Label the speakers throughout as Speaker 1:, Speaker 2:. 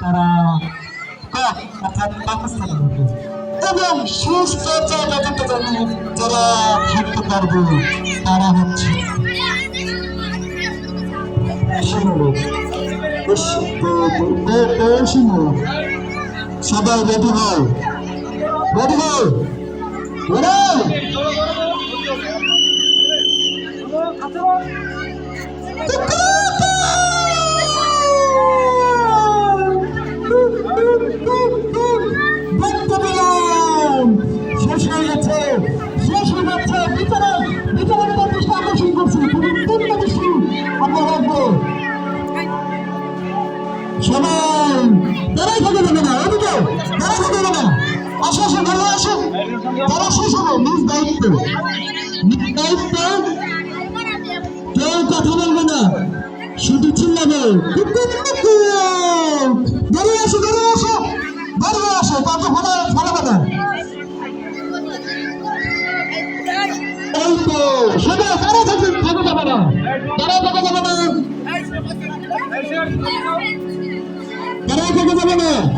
Speaker 1: তারা অর্থাৎ এবং সুস্থ যতটা জানি যারা থাকতে পারবে তারা হচ্ছে সবাই রেডি হও। রেডি হও। রেডি তারা কেউ কথা বলবে না। শুধু চিল্লাবে। দাঁড়িয়ে আসো দাঁড়িয়ে আসো। দাঁড়িয়ে আসো তো সবাই, তারা থাকবে, থাকা যাবে না। তারা থাকা যাবে না। তারা থাকা যাবে না।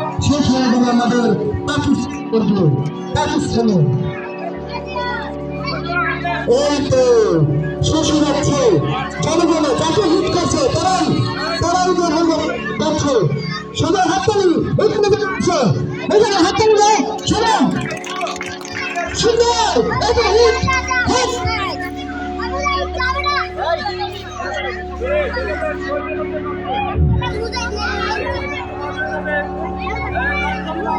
Speaker 1: শেষ হয়ে গেলে আমাদের পাকিস্তান এই তো শেষ হয়ে যাচ্ছে জনগণ যাকে হিট করছে, তারাই তারাই যে হলো যাচ্ছে সবাই হাততালি এখানে যাচ্ছে এখানে হাততালি দাও সবাই। সুন্দর তো হিট হিট।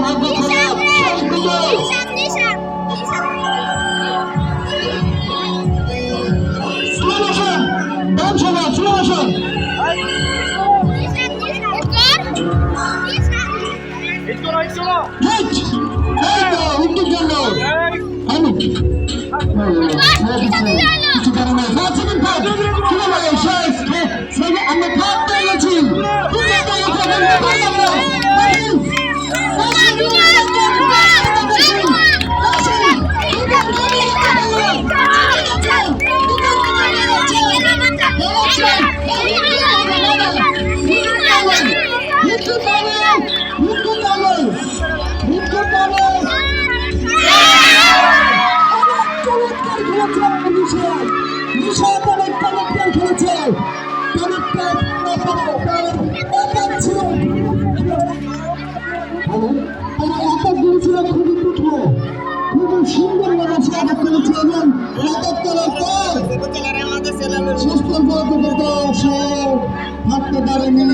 Speaker 1: চারজনের মধ্যে পাঁচ সেকেন্ড খেল না ভাগ্য খারাপ শেষ বিজয় স্লো মোশন ডান সময় স্লো এবং একক করার পর শেষ পর্যন্ত সে থাকতে পারেনি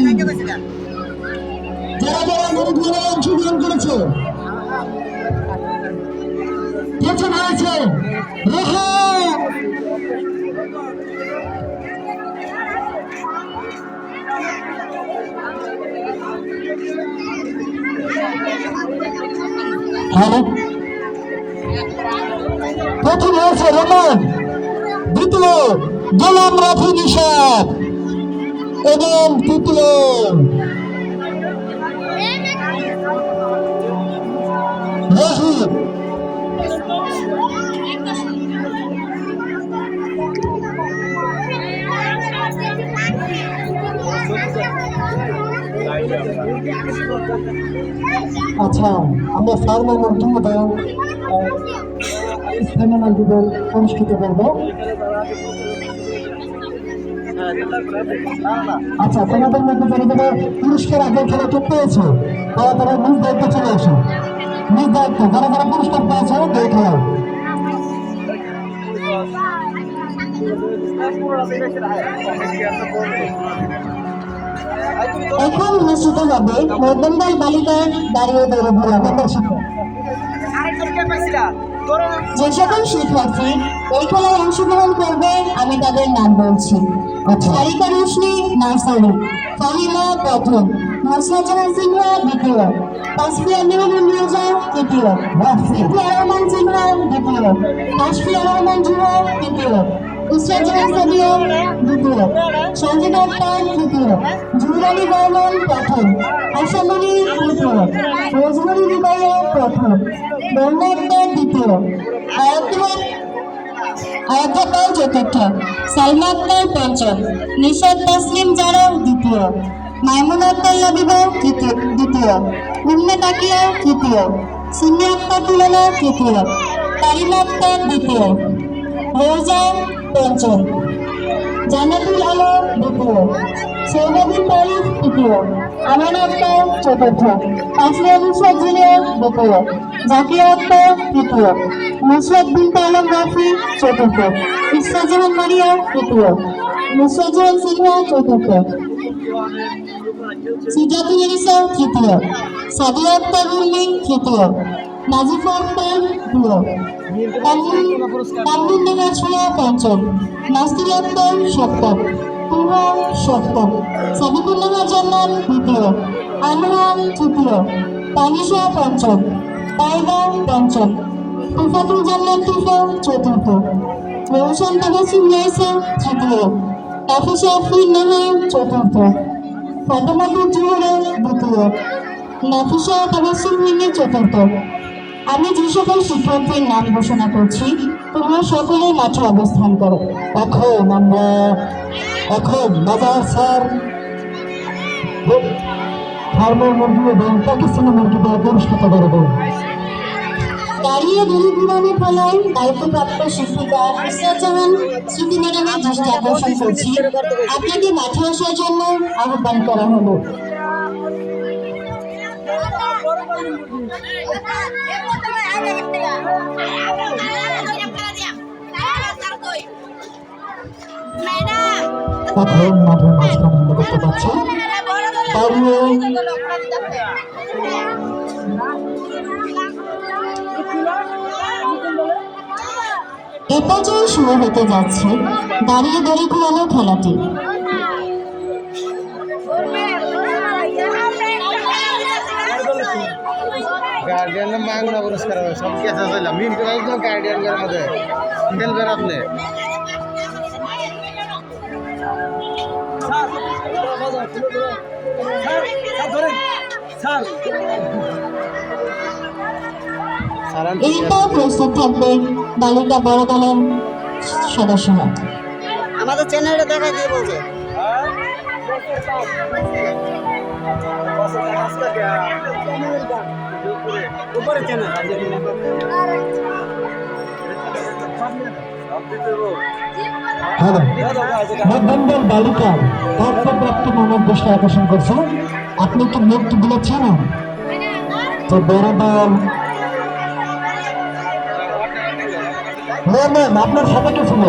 Speaker 1: রাফি নিষাদ এবং তৃতীয়। আচ্ছা আমরা মধ্যে দেন স্থানীয় অনুষ্ঠিত করব। আচ্ছা তোমাদের মধ্যে যারা যারা পুরস্কার আগের খেলা তো পেয়েছে, তারা তারা নিজ দায়িত্বে চলে আসে নিজ দায়িত্ব, যারা যারা পুরস্কার পেয়েছে খেলায়
Speaker 2: এখন অনুষ্ঠিত হবে, মধ্যমদল বালিকার দাঁড়িয়ে দৌড় ভোলা যে সকল শিক্ষার্থী এই খেলায় অংশগ্রহণ করবে, আমি তাদের নাম বলছি। সারিকা রোশনি নার্সারি, ফাহিমা প্রথম মুসরাজাহান সিনহা দ্বিতীয়, তাসফিয়া মেহবুব মির্জা তৃতীয় ইফতিয়ার রহমান সিনহা দ্বিতীয়, তাসফিয়া রহমান জুহা তৃতীয় ইসরাজাহান সাদিয়া দ্বিতীয় সঞ্জিদা আক্তার তৃতীয় জুরানি বর্মন প্রথম, আশামণি তৃতীয় রোজমণি রুবাইয়া প্রথম বন্যা আক্তার দ্বিতীয় আয়াতুল আয়াতাপাল চতুর্থ সালমা পঞ্চম নিশাদ তাসলিম জারাও দ্বিতীয়, মাইমুন আক্তার লাবিবা দ্বিতীয়, উম্মে তাকিয়া তৃতীয় সুন্নি আক্তার তুলনা তৃতীয় তারিমা আক্তার দ্বিতীয়, রোজা পঞ্চম জানাতুল আলম দ্বিতীয়। সৌরবিন তারিফ তৃতীয় আমান আক্তার চতুর্থ। আসরিয়া মুসাদ জুনিয়র দ্বিতীয় জাকিয়া আক্তার তৃতীয় নুসরাত বিনতে আলম রাফি চতুর্থ। ইসরাজাহান মারিয়া তৃতীয় নুসরাজাহান সিনহা চতুর্থ। সিজাতুল ইসা তৃতীয়। সাদিয়া আক্তার উর্মি তৃতীয়। নাজিফা আক্তার নেমা পঞ্চম। নাস্তির আক্তার সপ্তম। তুহা সপ্তম সাবিকুল্লাহ জান্নাত দ্বিতীয় আনোয়ার তৃতীয় তানিশা পঞ্চম তাইবা পঞ্চম তুফাতুল জান্নাত তুফা চতুর্থ। রৌশন তাবাসুম নাইসা তৃতীয়। তাফিসা আফরিন নাহার চতুর্থ। ফাতেমাতুল জুহরা দ্বিতীয়। নাফিসা তাবাসুম মিনি চতুর্থ। আমি যে সকল শিক্ষার্থীর নাম ঘোষণা করছি, তোমরা সকলে মাঠে অবস্থান করো।
Speaker 1: এখন আমরা, এখন বাজার স্যার ফার্মার মুরগি এবং পাকিস্তানি মুরগি দিয়ে পুরস্কৃত করব
Speaker 2: দাঁড়িয়ে দড়ি ঘুরানো খেলায় দায়িত্বপ্রাপ্ত শিক্ষিকা ম্যাডামের দৃষ্টি আকর্ষণ করছি। আপনাকে মাঠে আসার জন্য আহ্বান করা হলো।
Speaker 1: এখন মাঠের মাঝখানে আমরা দেখতে পাচ্ছি
Speaker 2: এ পর্যায়ে শুরু হতে যাচ্ছে। দাঁড়িয়ে দাঁড়িয়ে ঘুরানো খেলাটি।
Speaker 3: গার্ডিয়ান বাংলা পুরস্কার হবে সব কেসে চাইলাম মিন করে তো গার্ডিয়ান করার মধ্যে খেলবেন আপনি সারান
Speaker 2: এরপর প্রস্তুত থাকবে বালিকা বড় দলের সদস্যরা
Speaker 4: আমাদের চ্যানেলটা দেখা দিয়ে বলছে।
Speaker 3: উপরে
Speaker 1: মধ্যমদল বালিকার প্রাপ্ত মানব দৃষ্টি আকর্ষণ করছে। আপনি কি মুক্তগুলো চেনেন? তো বড় ম্যাম আপনার সাথে কে ছিল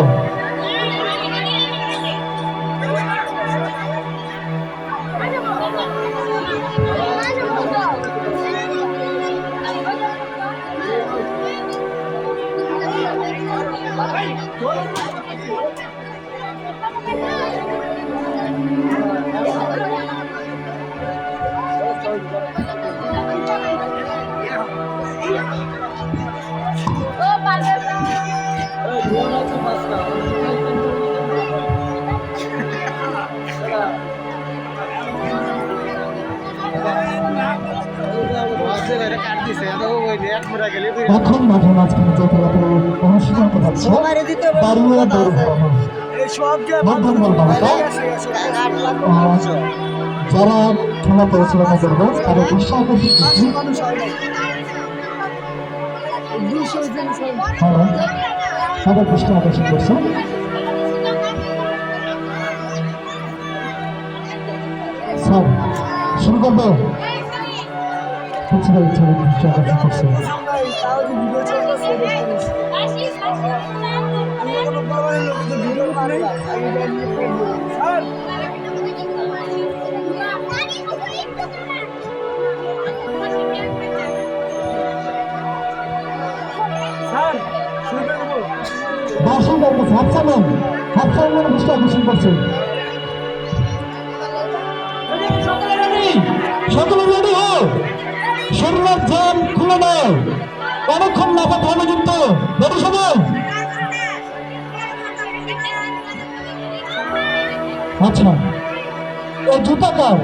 Speaker 4: Good.
Speaker 1: দৌড় মধ্যম বল বাবাটা
Speaker 4: আট লাখ
Speaker 1: আহ,
Speaker 4: মানুষ।
Speaker 1: যারা খেলা পরিচালনা করবে তাদের বিশ্বাস করছি হ্যাঁ তাদের দৃষ্টি আকর্ষণ করছে। শুরু করব। কিছু দৃষ্টি আকর্ষণ করছে দর্শকদের কাছে হাত চালান হাত চালানোর দৃষ্টি আকর্ষণ করছে। অনেকক্ষণ লাফাতে কিন্তু আচ্ছা এই জুতা কার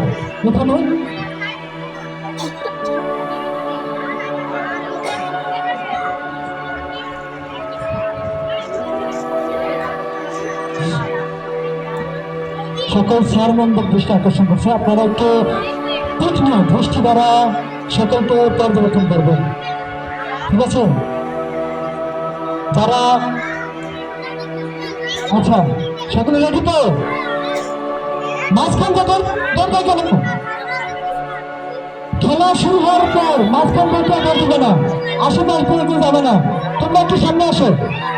Speaker 1: এখানে সকল দৃষ্টি আকর্ষণ করছে। আপনারা একটু তীক্ষ্ণ দৃষ্টি দ্বারা সকলকে পর্যবেক্ষণ করবেন ঠিক আছে যারা আচ্ছা সকলে রেডি তো মাঝখান থেকে দরকার কেন খেলা শুরু হওয়ার পর মাঝখান থেকে দর দিবে না আশেপাশ পর্যন্ত যাবে না। তোমরা একটু সামনে আসো।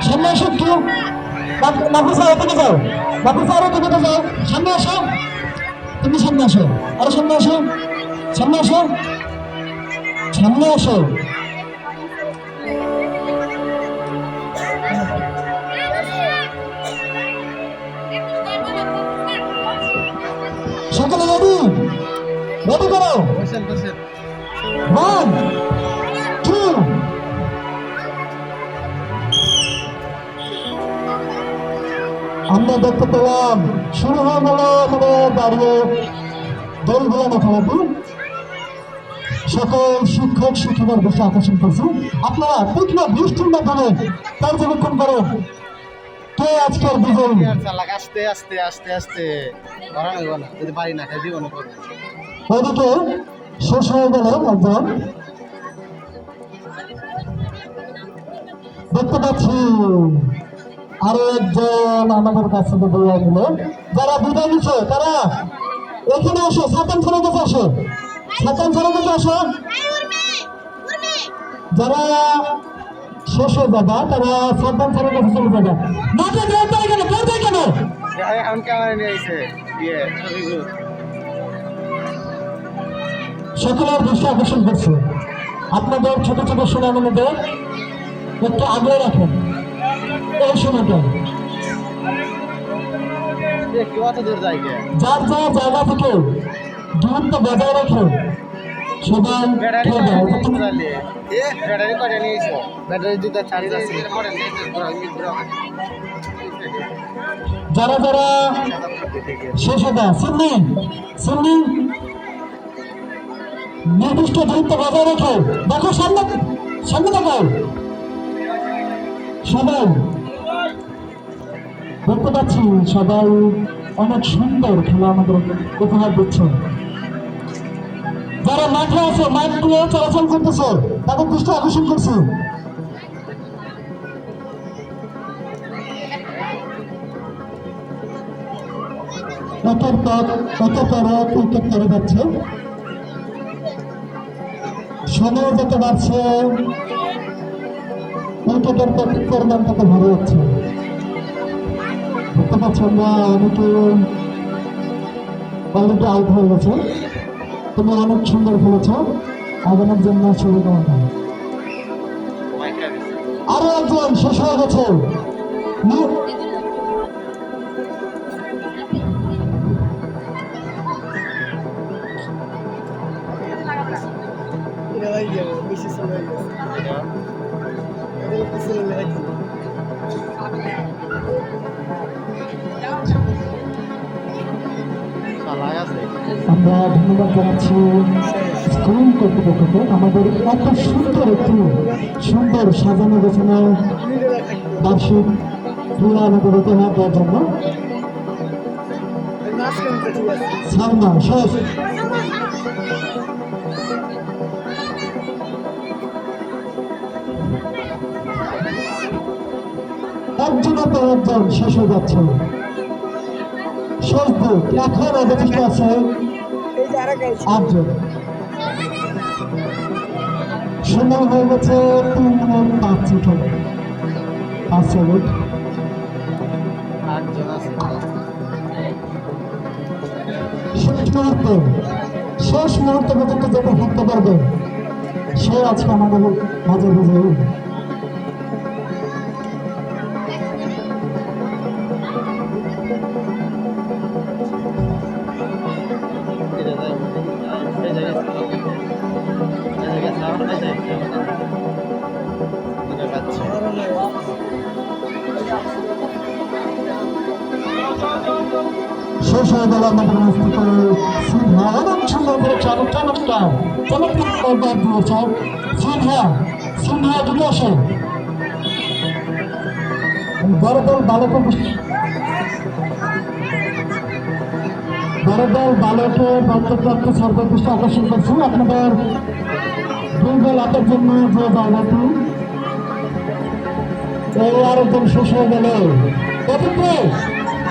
Speaker 1: সামনে আসো একটু মাফুসা ওদিকে যাও। মাফুসা আরও ওদিকে যাও। সামনে আসো। তুমি সামনে আসো। আরও সামনে আসো। সামনে আসো। সামনে আসো। সকলে রেডি? রেডি করো। ওয়ান টু আমরা দেখতে পেলাম শুরু হয়ে গেল আমাদের দাঁড়িয়ে দল ভোলানো খেলাটি সকল শিক্ষক শিক্ষিকার বেশি আকর্ষণ করছে। আপনারা তীক্ষ্ণ দৃষ্টির মাধ্যমে পর্যবেক্ষণ করেন কে আজকের বিজয়ী?
Speaker 3: আস্তে আস্তে আস্তে আস্তে। ধরা নেব না যদি বাড়ি না খাই জীবনে করব
Speaker 1: ওদিকে শেষ একজন দেখতে পাচ্ছি আরও একজন আমাদের কাছে যারা বিদায় নিচ্ছে তারা এখানে আসো সাতান ছেড়ে কাছে আসো। সাতান ছেড়ে কাছে আসো। যারা শেষ হয়ে যাবা তারা সাতান ছেড়ে কাছে চলে যাবে। মাঠে কেন দৌড় কেন
Speaker 3: এখন। ক্যামেরা নিয়ে
Speaker 1: সকলের দৃষ্টি আকর্ষণ করছে। আপনাদের ছোট ছোট সুনামীদের একটু আগে রাখেন। এই সময়টা যার যার জায়গা থেকে দূরত্ব বজায় রেখে সবাই যারা যারা শেষ হবে সিন্নি সিন্নি নির্দিষ্ট দূরত্ব বজায় রেখে, দেখো সামনে সামনে দেখো। সবাই, দেখতে পাচ্ছি সবাই অনেক সুন্দর খেলা আমাদের উপহার দিচ্ছে। যারা মাঠে আছে, মাঠ দিয়ে চলাচল করতেছে, তাদের দৃষ্টি আকর্ষণ করছে। পর একের পর করে যাচ্ছে। সময় যেতে পারছে। উইকেটের পরিমাণটাকে ভরে যাচ্ছে দেখতে পাচ্ছেন না অনেকে অলরেডি আউট হয়ে গেছে। তুমি অনেক সুন্দর খেলেছ। আগানোর জন্য শুভকামনা আরও একজন শেষ হয়ে গেছে। আমরা ধন্যবাদ জানাচ্ছি স্কুল আমাদের এত সুন্দর একটি সুন্দর সাজানো গোছানো বার্ষিক ক্রীড়া আমাদের উপহার দেওয়ার জন্য। পর একজন শেষ হয়ে যাচ্ছে। শেষ দিক এখন অবশিষ্ট আছে আটজন। সময় হয়ে গেছে তিন মিনিট পাঁচ সেকেন্ড পাঁচ সেকেন্ড শেষ মুহূর্তে শেষ মুহূর্তে পর্যন্ত যেটা থাকতে পারবে সে আজকে আমাদের মাঝে বিজয়ী বক্তব্যকে সর্বদৃষ্টি আকর্ষণ করছি আপনাদের দুই গোল হাতের জন্য যে জায়গাটি এই আরেকজন শেষ হয়ে গেল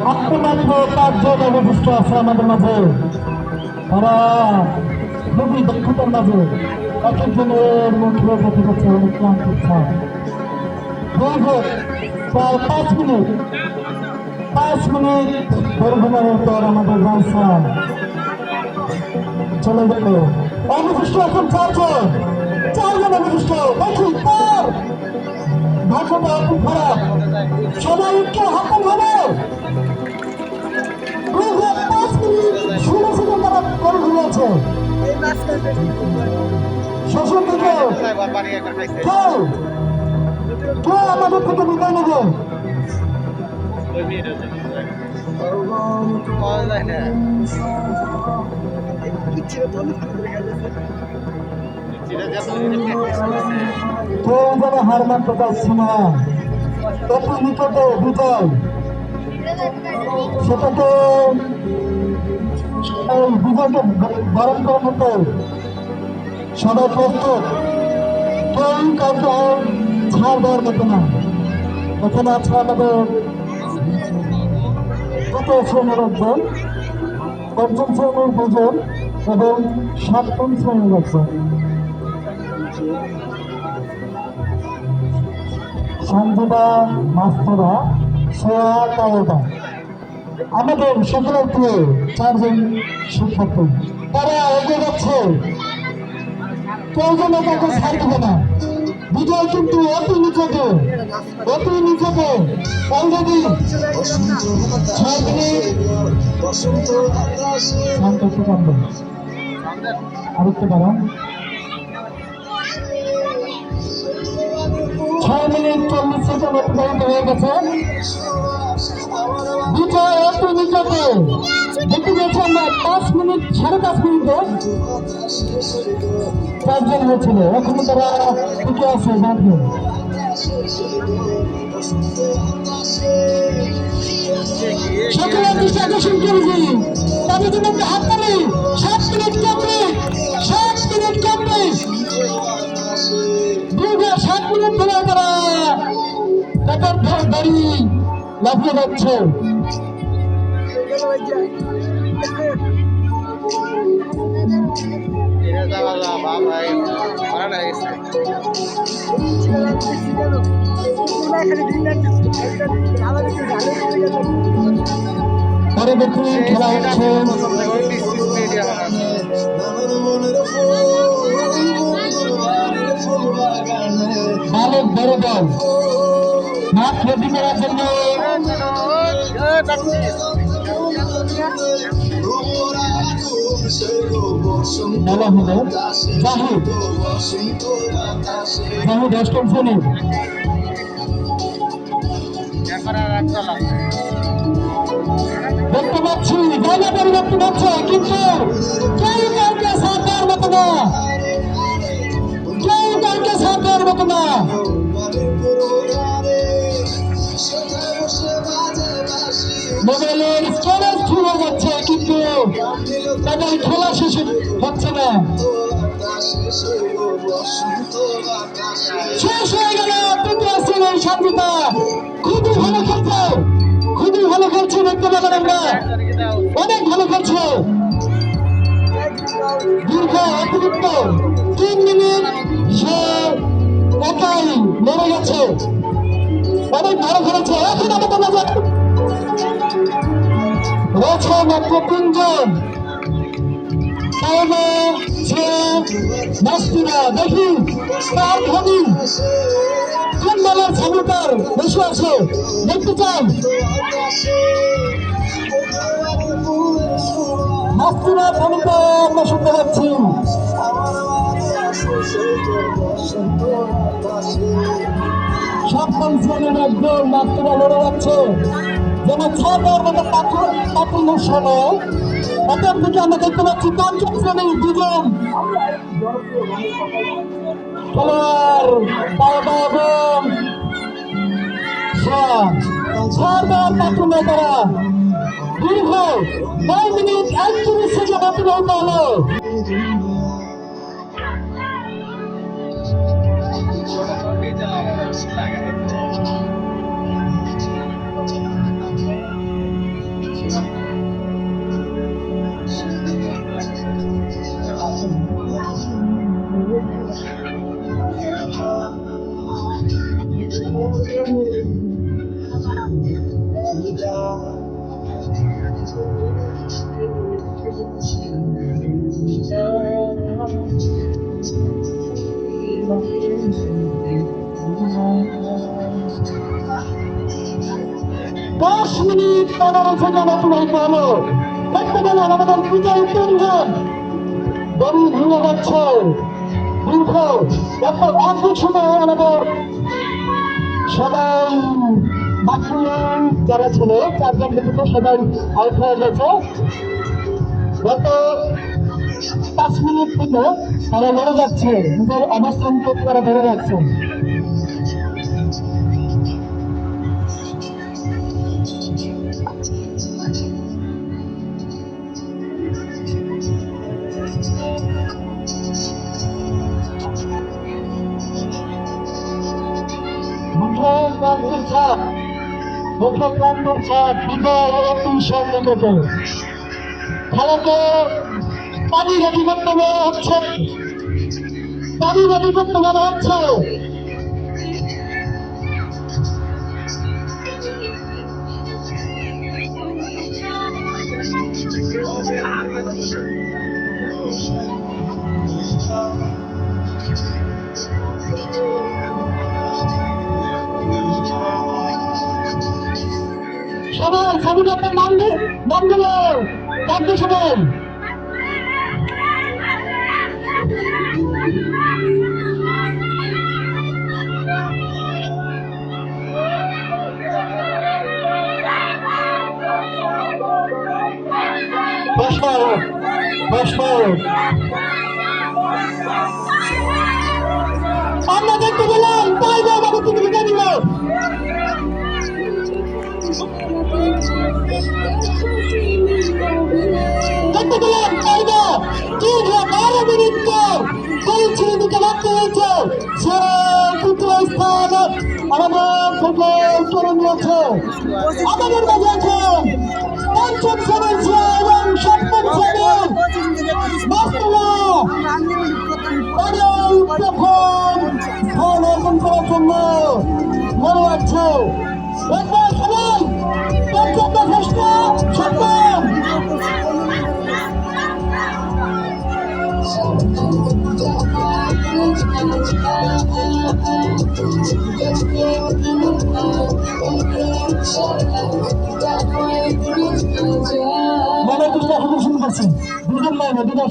Speaker 1: দাও আত্মমাত্র অবশিষ্ট আছে আমাদের মাঝে। তারা খুবই দক্ষতার মাঝে এক একজনের মুখে দেখে যাচ্ছে অনেক ক্লান্ত প্রায় পাঁচ মিনিট পাঁচ মিনিট পরিভ্রমণের পর আমাদের গান চলে গেল। অবশিষ্ট এখন চারজন। চারজন অবশিষ্ট। দেখি, তার ভাগ্যটা এখন খারাপ। সবাই একটু হাতে হবে শেষের দিকে কেউ কেউ আমাদের থেকে বিদায় নেবে কেউ যেন হার মানতে চাইছি না বিজয় সেটাকে এই বিজয়কে বরণ করার মতো সবাই প্রস্তুত। কেউ কাউকে ছাড় দেওয়ার মতো না। এখানে আছে আমাদের তৃতীয় শ্রেণির একজন পঞ্চম শ্রেণির দুজন এবং সপ্তম শ্রেণির একজন সঞ্জুদা মাস্তরা সোয়া কায়দা আমাদের সকলের প্রিয় চারজন শিক্ষার্থী। তারা এগিয়ে যাচ্ছে। যেন কাউকে ছাড় দেবে না। বিজয় কিন্তু অতি নিকটে অতি নিকটে অলরেডি আরেকটু বাড়ান ছয় মিনিট চল্লিশ সেকেন্ড অতিবাহিত হয়ে গেছে। পাঁচ মিনিট, সাড়ে পাঁচ মিনিটে তারা টিকে সাত মিনিট কমপ্লিট সাত মিনিট কমপ্লিট দীর্ঘ সাত মিনিট ধরে তারা তাদের দাঁড়িয়ে লাফিয়ে যাচ্ছে।
Speaker 3: যা বাবা ভাই গেছে
Speaker 1: খেলা
Speaker 3: ওই পিস পিস মিডিয়া আছে
Speaker 1: বালক বড় দল মাঠ করার জন্য বলা হলো
Speaker 3: আর একটা লাগবে
Speaker 1: দেখতে পাচ্ছি, জায়গা পরিবর্তন হচ্ছে, কিন্তু কেউ কাউকে সাথ দেওয়ার মতো না। কেউ কাউকে সাথ দেওয়ার মতো না। মোবাইলের কিন্তু খেলা শেষ হচ্ছে না। শেষ হয়ে গেল তৃতীয় শ্রেণির সঙ্গীতা। খুবই ভালো খেলছে। খুবই ভালো খেলছে দেখতে পেলাম আমরা। অনেক ভালো খেলছে। দীর্ঘ অতিরিক্ত তিন মিনিট সে একাই লড়ে গেছে। অনেক ভালো খেলেছে। এখন আমাদের মাত্র তিনজন তাহলে যে নাস্তিরা দেখি, তার ধনী কোন দলের ক্ষমতার বেশি আছে? দেখতে চান? নাস্তিরা ভূমিকা আমরা শুনতে পাচ্ছি। সপ্তম শ্রেণির একজন নাস্তিরা লড়ে যাচ্ছে যেন মতো পাথর পাথর মশানে তাদের দিকে আমরা দেখতে পাচ্ছি, পঞ্চম শ্রেণির দুজন। খেলোয়াড়, বাবা এবং ছবার পাত্র তারা দীর্ঘ নয় মিনিট একত্রিশ সেকেন্ড অতিবাহিত হলো। আমাদের বিজয় তিনজন। দড়ি ভেঙে যাচ্ছে দীর্ঘ আমাদের সবাই বাকি যারা ছিল, চারজন ব্যতীত সবাই আউট হয়ে গেছে। গত পাঁচ মিনিট থেকে তারা লড়ে যাচ্ছে। নিজের অবস্থান করতে তারা ধরে যাচ্ছে খেলাকে পানি রেডি করতে হচ্ছে পানি রেডি হচ্ছে সবাই সবুজ আপনার নাম নাম দিল নাম দিয়ে সবাই প্রশ্ন আমাদের থেকে উত্তরণ নিয়েছে আমাদের মাঝে এখন পঞ্চম সদস্য এবং সপ্তম প্রথম করার জন্য মনে আছে একবার সবাই ষষ্ঠ মনে দুটো এখন শুরু করছি। দুজন দুটো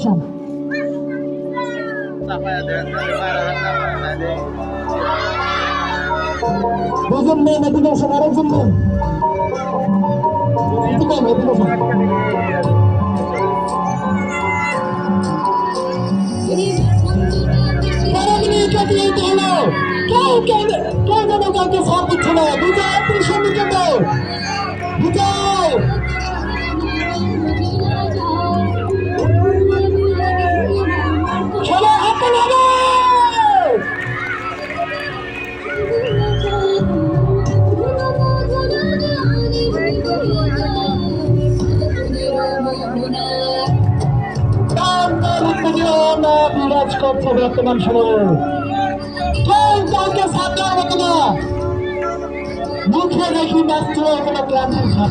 Speaker 3: চাপায়া দেন মারা হাত
Speaker 1: দুজন দুটো আসুন আরেকজন নেন দুটো লাইনে দুটো হলো কেউ কেউ কেউ যেন কাউকে ছাড় দিচ্ছে না বিজয় আপনি সন্ধিকে দাও বিজয় খেলা হাতে বিরাজ করছে বর্তমান সময়ে দেখি নাচতে কোনো ক্লান্তির ছাপ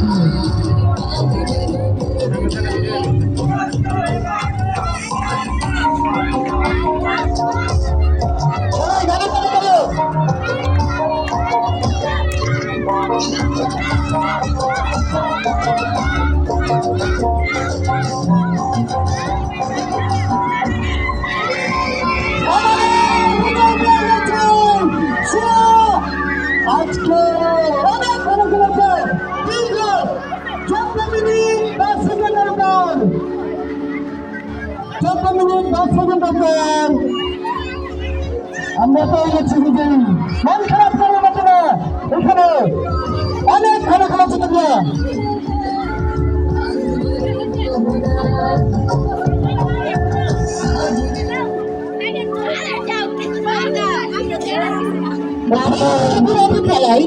Speaker 2: বিরোধী খেলায়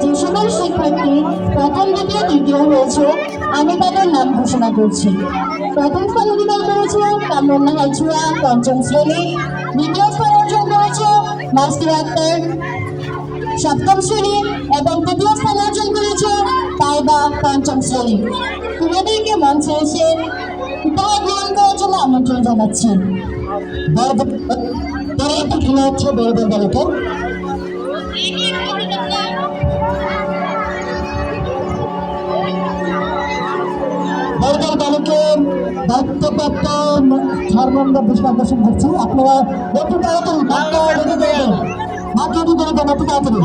Speaker 2: যে সকল শিক্ষার্থী প্রথম দ্বিতীয়, তৃতীয় হয়েছে, আমি তাদের নাম ঘোষণা করছি। প্রথম স্থান অধিকার করেছে কামরুন্না হাইচুয়া পঞ্চম শ্রেণি। দ্বিতীয় স্থান অর্জন করেছে মাস্টার আক্তার সপ্তম শ্রেণি এবং তৃতীয় স্থান অর্জন করেছে তাইবা পঞ্চম শ্রেণি। তোমাদেরকে মঞ্চে এসে উপহার গ্রহণ করার জন্য আমন্ত্রণ জানাচ্ছি।
Speaker 1: একটা খেলা হচ্ছে বড়দের বালকের বড়দের বালকের দায়িত্বপ্রাপ্ত আকর্ষণ করছি আপনারা একটু তাড়াতাড়ি মাত্র রেডি করে দেন মাত্র রেডি করে দেন একটু তাড়াতাড়ি